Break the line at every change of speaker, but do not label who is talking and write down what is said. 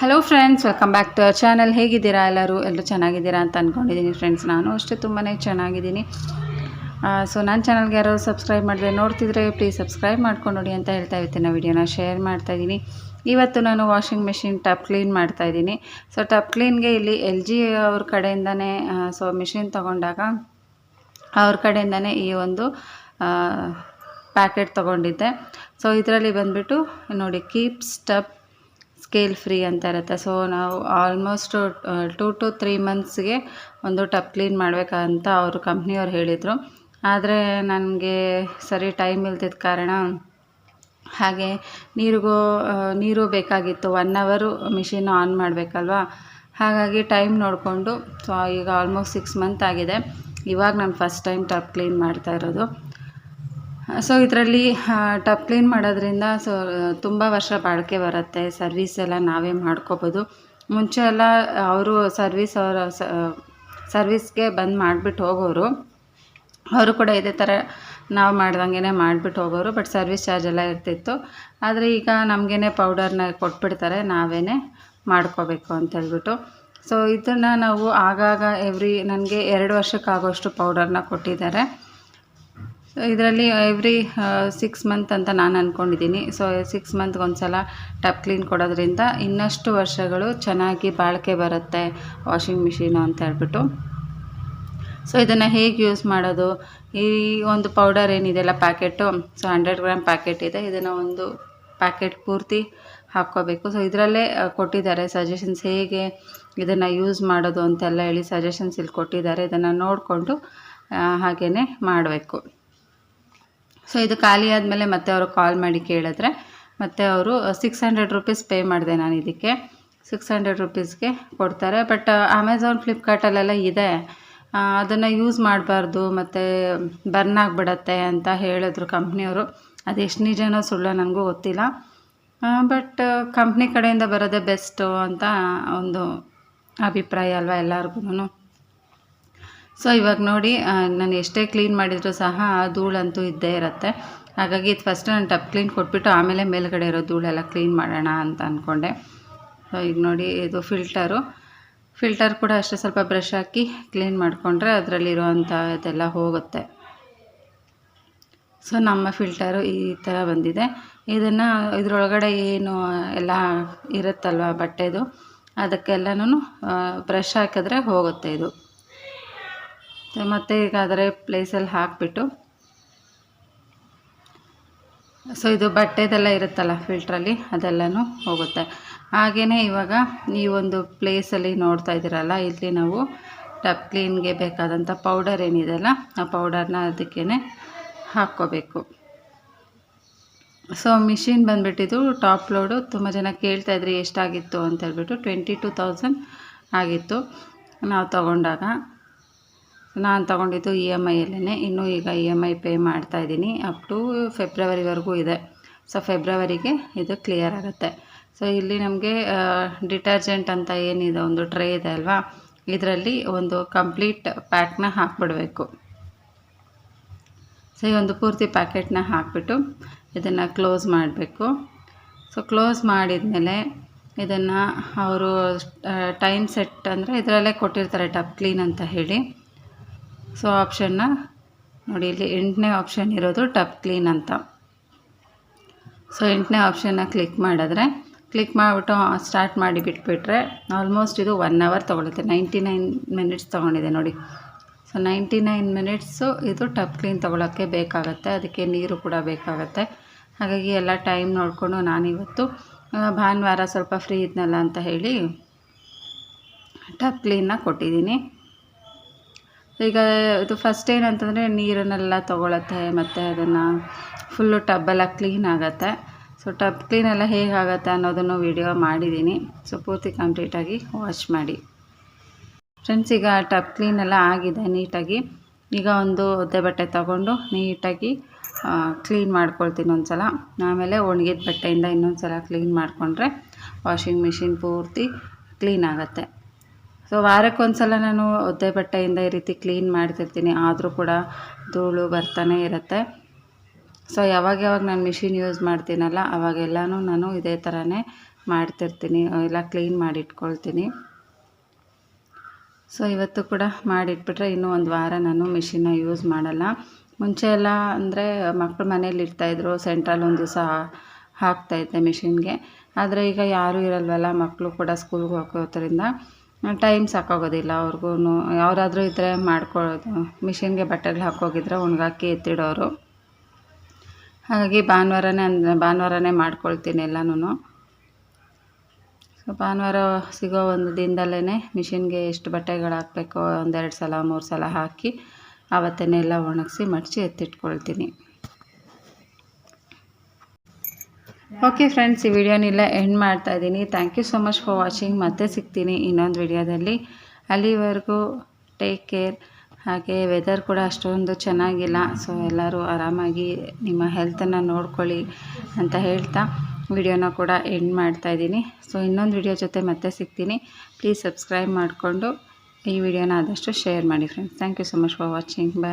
Hello friends welcome back to our channel ಹೇಗಿದ್ದೀರಾ ಎಲ್ಲರೂ? ಎಲ್ಲರೂ ಚೆನ್ನಾಗಿದ್ದೀರಾ ಅಂತ ಅಂದ್ಕೊಂಡಿದ್ದೀನಿ ಫ್ರೆಂಡ್ಸ್ ನಾನು ಅಷ್ಟೇ ತುಂಬಾ ಚೆನ್ನಾಗಿದ್ದೀನಿ. ಸೊ ನನ್ನ ಚಾನಲ್ಗೆ ಯಾರೋ ಸಬ್ಸ್ಕ್ರೈಬ್ ಮಾಡಿದ್ರೆ ನೋಡ್ತಿದ್ರೆ ಪ್ಲೀಸ್ ಸಬ್ಸ್ಕ್ರೈಬ್ ಮಾಡ್ಕೊಂಡು ನೋಡಿ ಅಂತ ಹೇಳ್ತಾ ಇರ್ತೀನಿ ವೀಡಿಯೋನ ಶೇರ್ ಮಾಡ್ತಾಯಿದ್ದೀನಿ ಇವತ್ತು ನಾನು ವಾಷಿಂಗ್ ಮೆಷಿನ್ ಟಪ್ ಕ್ಲೀನ್ ಮಾಡ್ತಾಯಿದ್ದೀನಿ ಸೊ ಟಪ್ ಕ್ಲೀನ್ಗೆ ಇಲ್ಲಿ ಎಲ್ ಜಿ ಅವ್ರ ಕಡೆಯಿಂದನೇ ಸೊ ಮಿಷಿನ್ ತೊಗೊಂಡಾಗ ಅವ್ರ ಕಡೆಯಿಂದನೇ ಈ ಒಂದು ಪ್ಯಾಕೆಟ್ ತೊಗೊಂಡಿದ್ದೆ. ಸೊ ಇದರಲ್ಲಿ ಬಂದುಬಿಟ್ಟು ನೋಡಿ ಕೀಪ್ ಸ್ಟಪ್ ಸ್ಕೇಲ್ ಫ್ರೀ ಅಂತ ಇರುತ್ತೆ. ಸೊ ನಾವು ಆಲ್ಮೋಸ್ಟ್ ಟೂ ಟು ತ್ರೀ ಮಂತ್ಸ್ಗೆ ಒಂದು ಟಪ್ ಕ್ಲೀನ್ ಮಾಡಬೇಕಂತ ಅವರು ಕಂಪ್ನಿಯವ್ರು ಹೇಳಿದರು. ಆದರೆ ನನಗೆ ಸರಿ ಟೈಮ್ ಇಲ್ದಿದ್ದ ಕಾರಣ ಹಾಗೆ ನೀರಿಗೂ ನೀರು ಬೇಕಾಗಿತ್ತು. ಒನ್ ಅವರು ಮಿಷಿನ್ ಆನ್ ಮಾಡಬೇಕಲ್ವಾ? ಹಾಗಾಗಿ ಟೈಮ್ ನೋಡಿಕೊಂಡು ಸೊ ಈಗ ಆಲ್ಮೋಸ್ಟ್ ಸಿಕ್ಸ್ ಮಂತ್ ಆಗಿದೆ. ಇವಾಗ ನಾನು ಫಸ್ಟ್ ಟೈಮ್ ಟಪ್ ಕ್ಲೀನ್ ಮಾಡ್ತಾ ಇರೋದು. ಸೊ ಇದರಲ್ಲಿ ಟಪ್ ಕ್ಲೀನ್ ಮಾಡೋದ್ರಿಂದ ಸೊ ತುಂಬ ವರ್ಷ ಬಾಳಿಕೆ ಬರುತ್ತೆ. ಸರ್ವಿಸ್ ಎಲ್ಲ ನಾವೇ ಮಾಡ್ಕೋಬೋದು. ಮುಂಚೆ ಎಲ್ಲ, ಅವರು ಸರ್ವಿಸ್ ಅವರ ಸರ್ವಿಸ್ಗೆ ಬಂದು ಮಾಡಿಬಿಟ್ಟು ಹೋಗೋರು. ಅವರು ಕೂಡ ಇದೇ ಥರ ನಾವು ಮಾಡ್ದಂಗೆ ಮಾಡಿಬಿಟ್ಟು ಹೋಗೋರು ಬಟ್ ಸರ್ವಿಸ್ ಚಾರ್ಜ್ ಎಲ್ಲ ಇರ್ತಿತ್ತು. ಆದರೆ ಈಗ ನಮಗೇನೆ ಪೌಡರ್ನ ಕೊಟ್ಬಿಡ್ತಾರೆ ನಾವೇ ಮಾಡ್ಕೋಬೇಕು ಅಂತ ಹೇಳ್ಬಿಟ್ಟು. ಸೊ ಇದನ್ನು ನಾವು ಆಗಾಗ ಎವ್ರಿ ನನಗೆ ಎರಡು ವರ್ಷಕ್ಕಾಗೋಷ್ಟು ಪೌಡರ್ನ ಕೊಟ್ಟಿದ್ದಾರೆ. ಇದರಲ್ಲಿ ಎವ್ರಿ ಸಿಕ್ಸ್ ಮಂತ್ ಅಂತ ನಾನು ಅಂದ್ಕೊಂಡಿದ್ದೀನಿ ಸೊ ಸಿಕ್ಸ್ ಮಂತ್ಗೆ ಒಂದು ಸಲ ಟಪ್ ಕ್ಲೀನ್ ಕೊಡೋದ್ರಿಂದ ಇನ್ನಷ್ಟು ವರ್ಷಗಳು ಚೆನ್ನಾಗಿ ಬಾಳಿಕೆ ಬರುತ್ತೆ ವಾಷಿಂಗ್ ಮಿಷಿನು ಅಂತ ಹೇಳ್ಬಿಟ್ಟು. ಸೊ ಇದನ್ನು ಹೇಗೆ ಯೂಸ್ ಮಾಡೋದು? ಈ ಒಂದು ಪೌಡರ್ ಏನಿದೆಯಲ್ಲ packet so hundred gram packet ಇದೆ. ಇದನ್ನು ಒಂದು ಪ್ಯಾಕೆಟ್ ಪೂರ್ತಿ ಹಾಕ್ಕೋಬೇಕು. ಸೊ ಇದರಲ್ಲೇ ಕೊಟ್ಟಿದ್ದಾರೆ ಸಜೆಷನ್ಸ್ ಹೇಗೆ ಇದನ್ನು ಯೂಸ್ ಮಾಡೋದು ಅಂತೆಲ್ಲ ಹೇಳಿ ಸಜೆಷನ್ಸ್ ಇಲ್ಲಿ ಕೊಟ್ಟಿದ್ದಾರೆ. ಇದನ್ನು ನೋಡಿಕೊಂಡು ಹಾಗೆಯೇ ಮಾಡಬೇಕು. ಸೊ ಇದು ಖಾಲಿ ಆದಮೇಲೆ ಮತ್ತೆ ಅವರು ಕಾಲ್ ಮಾಡಿ ಕೇಳಿದ್ರೆ, ಮತ್ತೆ ಅವರು ಸಿಕ್ಸ್ ಹಂಡ್ರೆಡ್ ರುಪೀಸ್ ಪೇ ಮಾಡಿದೆ ನಾನು ಇದಕ್ಕೆ. ಸಿಕ್ಸ್ ಹಂಡ್ರೆಡ್ ರುಪೀಸ್ಗೆ ಕೊಡ್ತಾರೆ. ಬಟ್ ಅಮೆಝಾನ್ ಫ್ಲಿಪ್ಕಾರ್ಟಲ್ಲೆಲ್ಲ ಇದೆ. ಅದನ್ನು ಯೂಸ್ ಮಾಡಬಾರ್ದು, ಮತ್ತು ಬರ್ನ್ ಆಗಿಬಿಡತ್ತೆ ಅಂತ ಹೇಳಿದ್ರು ಕಂಪ್ನಿಯವರು. ಅದು ಎಷ್ಟು ನಿಜನೋ ಸುಳ್ಳೋ ನನಗೂ ಗೊತ್ತಿಲ್ಲ. ಬಟ್ ಕಂಪ್ನಿ ಕಡೆಯಿಂದ ಬರೋದೇ ಬೆಸ್ಟು ಅಂತ ಒಂದು ಅಭಿಪ್ರಾಯ ಅಲ್ವಾ ಎಲ್ಲರಿಗೂ ಸೊ ಇವಾಗ ನೋಡಿ ನಾನು ಎಷ್ಟೇ ಕ್ಲೀನ್ ಮಾಡಿದರೂ ಸಹ ಆ ಧೂಳಂತೂ ಇದ್ದೇ ಇರುತ್ತೆ. ಹಾಗಾಗಿ ಇದು ಫಸ್ಟ್ ನಾನು ಟಪ್ ಕ್ಲೀನ್ ಕೊಟ್ಬಿಟ್ಟು ಆಮೇಲೆ ಮೇಲ್ಗಡೆ ಇರೋ ಧೂಳೆಲ್ಲ ಕ್ಲೀನ್ ಮಾಡೋಣ ಅಂತ ಅಂದ್ಕೊಂಡೆ ಸೊ ಈಗ ನೋಡಿ, ಇದು ಫಿಲ್ಟರು ಫಿಲ್ಟರ್ ಕೂಡ ಅಷ್ಟೇ ಸ್ವಲ್ಪ ಬ್ರಷ್ ಹಾಕಿ ಕ್ಲೀನ್ ಮಾಡಿಕೊಂಡ್ರೆ ಅದರಲ್ಲಿರುವಂಥ ಇದೆಲ್ಲ ಹೋಗುತ್ತೆ. ಸೊ ನಮ್ಮ ಫಿಲ್ಟರು ಈ ಥರ ಬಂದಿದೆ. ಇದನ್ನು ಇದರೊಳಗಡೆ ಏನು ಎಲ್ಲ ಇರುತ್ತಲ್ವ ಬಟ್ಟೆದು? ಅದಕ್ಕೆಲ್ಲನೂ ಬ್ರಷ್ ಹಾಕಿದ್ರೆ ಹೋಗುತ್ತೆ ಇದು. ಮತ್ತು ಈಗ ಪ್ಲೇಸಲ್ಲಿ ಹಾಕಿಬಿಟ್ಟು. ಸೊ ಇದು ಬಟ್ಟೆದೆಲ್ಲ ಇರುತ್ತಲ್ಲ ಫಿಲ್ಟ್ರಲ್ಲಿ ಅದೆಲ್ಲನೂ ಹೋಗುತ್ತೆ. ಹಾಗೆಯೇ ಇವಾಗ ಈ ಒಂದು ಪ್ಲೇಸಲ್ಲಿ ನೋಡ್ತಾ ಇದ್ದೀರಲ್ಲ, ಇಲ್ಲಿ ನಾವು ಟಪ್ ಕ್ಲೀನ್ಗೆ ಬೇಕಾದಂಥ ಪೌಡರ್ ಏನಿದೆಯಲ್ಲ ಆ ಪೌಡರ್ನ ಅದಕ್ಕೇ ಹಾಕ್ಕೋಬೇಕು. ಸೊ ಮಿಷಿನ್ ಬಂದುಬಿಟ್ಟಿದ್ದು ಟಾಪ್ ಲೋಡು ತುಂಬ ಜನ ಕೇಳ್ತಾಯಿದ್ರಿ ಎಷ್ಟಾಗಿತ್ತು ಅಂತ ಹೇಳ್ಬಿಟ್ಟು ಟ್ವೆಂಟಿ ಟು ತೌಸಂಡ್ ಆಗಿತ್ತು. ನಾವು ತೊಗೊಂಡಾಗ ನಾನು ತಗೊಂಡಿದ್ದು ಇ ಎಂ ಐಯಲ್ಲೇ ಇನ್ನೂ ಈಗ ಇ ಎಂ ಐ ಪೇ ಮಾಡ್ತಾಯಿದ್ದೀನಿ ಅಪ್ ಟು ಫೆಬ್ರವರಿವರೆಗೂ ಇದೆ. ಸೊ ಫೆಬ್ರವರಿಗೆ ಇದು ಕ್ಲಿಯರ್ ಆಗುತ್ತೆ. ಸೊ ಇಲ್ಲಿ ನಮಗೆ ಡಿಟರ್ಜೆಂಟ್ ಅಂತ ಏನಿದೆ, ಒಂದು ಟ್ರೇ ಇದೆ ಅಲ್ವಾ? ಇದರಲ್ಲಿ ಒಂದು ಕಂಪ್ಲೀಟ್ ಪ್ಯಾಕ್ನ ಹಾಕ್ಬಿಡಬೇಕು. ಸೊ ಈ ಒಂದು ಪೂರ್ತಿ ಪ್ಯಾಕೆಟ್ನ ಹಾಕಿಬಿಟ್ಟು ಇದನ್ನು ಕ್ಲೋಸ್ ಮಾಡಬೇಕು. ಸೊ ಕ್ಲೋಸ್ ಮಾಡಿದ ಇದನ್ನು ಅವರು ಟೈಮ್ ಸೆಟ್ ಅಂದರೆ ಇದರಲ್ಲೇ ಕೊಟ್ಟಿರ್ತಾರೆ ಟಪ್ ಕ್ಲೀನ್ ಅಂತ ಹೇಳಿ. ಸೊ ಆಪ್ಷನ್ನ ನೋಡಿ, ಇಲ್ಲಿ ಎಂಟನೇ ಆಪ್ಷನ್ ಇರೋದು ಟಪ್ ಕ್ಲೀನ್ ಅಂತ. ಸೊ ಎಂಟನೇ ಆಪ್ಷನ್ನ ಕ್ಲಿಕ್ ಮಾಡಿದ್ರೆ ಕ್ಲಿಕ್ ಮಾಡಿಬಿಟ್ಟು ಸ್ಟಾರ್ಟ್ ಮಾಡಿ ಬಿಟ್ಬಿಟ್ರೆ ಆಲ್ಮೋಸ್ಟ್ ಇದು ಒನ್ ಅವರ್ ತೊಗೊಳುತ್ತೆ. ನೈಂಟಿ ನೈನ್ ಮಿನಿಟ್ಸ್ ತೊಗೊಂಡಿದೆ ನೋಡಿ. ಸೊ ನೈಂಟಿ ನೈನ್ ಮಿನಿಟ್ಸು ಇದು ಟಪ್ ಕ್ಲೀನ್ ತೊಗೊಳಕ್ಕೆ ಬೇಕಾಗತ್ತೆ. ಅದಕ್ಕೆ ನೀರು ಕೂಡ ಬೇಕಾಗತ್ತೆ. ಹಾಗಾಗಿ ಎಲ್ಲ ಟೈಮ್ ನೋಡಿಕೊಂಡು ನಾನಿವತ್ತು ಭಾನುವಾರ ಸ್ವಲ್ಪ ಫ್ರೀ ಇದ್ನಲ್ಲ ಅಂತ ಹೇಳಿ ಟಪ್ ಕ್ಲೀನ್ನ ಕೊಟ್ಟಿದ್ದೀನಿ. ಈಗ ಇದು ಫಸ್ಟ್ ಏನಂತಂದರೆ ನೀರನ್ನೆಲ್ಲ ತೊಗೊಳತ್ತೆ, ಮತ್ತು ಅದನ್ನು ಫುಲ್ಲು ಟಬ್ಬೆಲ್ಲ ಕ್ಲೀನ್ ಆಗುತ್ತೆ. ಸೊ ಟಬ್ ಕ್ಲೀನೆಲ್ಲ ಹೇಗಾಗತ್ತೆ ಅನ್ನೋದನ್ನು ವಿಡಿಯೋ ಮಾಡಿದ್ದೀನಿ ಸೊ ಪೂರ್ತಿ ಕಂಪ್ಲೀಟಾಗಿ ವಾಶ್ ಮಾಡಿ. ಫ್ರೆಂಡ್ಸ್ ಈಗ ಟಬ್ ಕ್ಲೀನೆಲ್ಲ ಆಗಿದೆ ನೀಟಾಗಿ. ಈಗ ಒಂದು ಒದ್ದೆ ಬಟ್ಟೆ ತಗೊಂಡು ನೀಟಾಗಿ ಕ್ಲೀನ್ ಮಾಡ್ಕೊಳ್ತೀನಿ ಒಂದು ಸಲ ಆಮೇಲೆ ಒಣಗಿದ ಬಟ್ಟೆಯಿಂದ ಇನ್ನೊಂದು ಸಲ ಕ್ಲೀನ್ ಮಾಡಿಕೊಂಡ್ರೆ ವಾಷಿಂಗ್ ಮಿಷಿನ್ ಪೂರ್ತಿ ಕ್ಲೀನ್ ಆಗುತ್ತೆ. ಸೊ ವಾರಕ್ಕೊಂದ್ಸಲ ನಾನು ಒದ್ದೆ ಬಟ್ಟೆಯಿಂದ ಈ ರೀತಿ ಕ್ಲೀನ್ ಮಾಡ್ತಿರ್ತೀನಿ. ಆದರೂ ಕೂಡ ಧೂಳು ಬರ್ತಾನೆ ಇರುತ್ತೆ. ಸೊ ಯಾವಾಗ ಯಾವಾಗ ನಾನು ಮಿಷಿನ್ ಯೂಸ್ ಮಾಡ್ತೀನಲ್ಲ, ಅವಾಗೆಲ್ಲನೂ ನಾನು ಇದೇ ಥರನೇ ಮಾಡ್ತಿರ್ತೀನಿ. ಎಲ್ಲ ಕ್ಲೀನ್ ಮಾಡಿಟ್ಕೊಳ್ತೀನಿ. ಸೊ ಇವತ್ತು ಕೂಡ ಮಾಡಿಟ್ಬಿಟ್ರೆ ಇನ್ನೂ ಒಂದು ವಾರ ನಾನು ಮಿಷಿನ್ನ ಯೂಸ್ ಮಾಡಲ್ಲ. ಮುಂಚೆ ಎಲ್ಲ ಅಂದರೆ ಮಕ್ಕಳು ಮನೇಲಿ ಇರ್ತಾಯಿದ್ರು ಸೆಂಟ್ರಲ್ ಒಂದು ದಿವಸ ಹಾಕ್ತಾಯಿದ್ದೆ ಮಿಷಿನ್ಗೆ ಆದರೆ ಈಗ ಯಾರೂ ಇರಲ್ವಲ್ಲ ಮಕ್ಕಳು ಕೂಡ ಸ್ಕೂಲ್ಗೆ ಹೋಗೋದ್ರಿಂದ. ಟೈಮ್ ಸಾಕಾಗೋದಿಲ್ಲ ಅವ್ರಿಗೂ ಯಾರಾದರೂ ಇದ್ದರೆ ಮಾಡ್ಕೊಳ್ಳೋದು. ಮಿಷಿನ್ಗೆ ಬಟ್ಟೆಗಳು ಹಾಕೋಗಿದ್ರೆ ಒಣಗಾಕಿ ಎತ್ತಿಡೋರು. ಹಾಗಾಗಿ ಭಾನುವಾರನೇ ಅಂದರೆ ಭಾನುವಾರನೇ ಮಾಡ್ಕೊಳ್ತೀನಿ ಎಲ್ಲನೂ ಸೊ ಭಾನುವಾರ ಸಿಗೋ ಒಂದು ದಿನದಲ್ಲೇ ಮಿಷಿನ್ಗೆ ಎಷ್ಟು ಬಟ್ಟೆಗಳು ಹಾಕಬೇಕು ಒಂದೆರಡು ಸಲ, ಮೂರು ಸಲ ಹಾಕಿ ಆವತ್ತನ್ನೆಲ್ಲ ಒಣಗಿಸಿ ಮಡಚಿ ಎತ್ತಿಟ್ಕೊಳ್ತೀನಿ. ಓಕೆ ಫ್ರೆಂಡ್ಸ್ ಈ ವಿಡಿಯೋನೆಲ್ಲ ಎಂಡ್ ಮಾಡ್ತಾ ಇದ್ದೀನಿ. Thank you so much for watching ಮತ್ತೆ ಸಿಗ್ತೀನಿ ಇನ್ನೊಂದು ವಿಡಿಯೋದಲ್ಲಿ ಅಲ್ಲಿವರೆಗೂ ಟೇಕ್ ಕೇರ್ ಹಾಗೆ ವೆದರ್ ಕೂಡ ಅಷ್ಟೊಂದು ಚೆನ್ನಾಗಿಲ್ಲ ಸೊ ಎಲ್ಲರೂ ಆರಾಮಾಗಿ ನಿಮ್ಮ ಹೆಲ್ತನ್ನು ನೋಡ್ಕೊಳ್ಳಿ ಅಂತ ಹೇಳ್ತಾ ವಿಡಿಯೋನ ಕೂಡ ಎಂಡ್ ಮಾಡ್ತಾ ಇದ್ದೀನಿ. ಸೊ ಇನ್ನೊಂದು ವಿಡಿಯೋ ಜೊತೆ ಮತ್ತೆ ಸಿಗ್ತೀನಿ. ಪ್ಲೀಸ್ ಸಬ್ಸ್ಕ್ರೈಬ್ ಮಾಡಿಕೊಂಡು ಈ ವಿಡಿಯೋನ ಆದಷ್ಟು ಶೇರ್ ಮಾಡಿ friends thank you so much for watching bye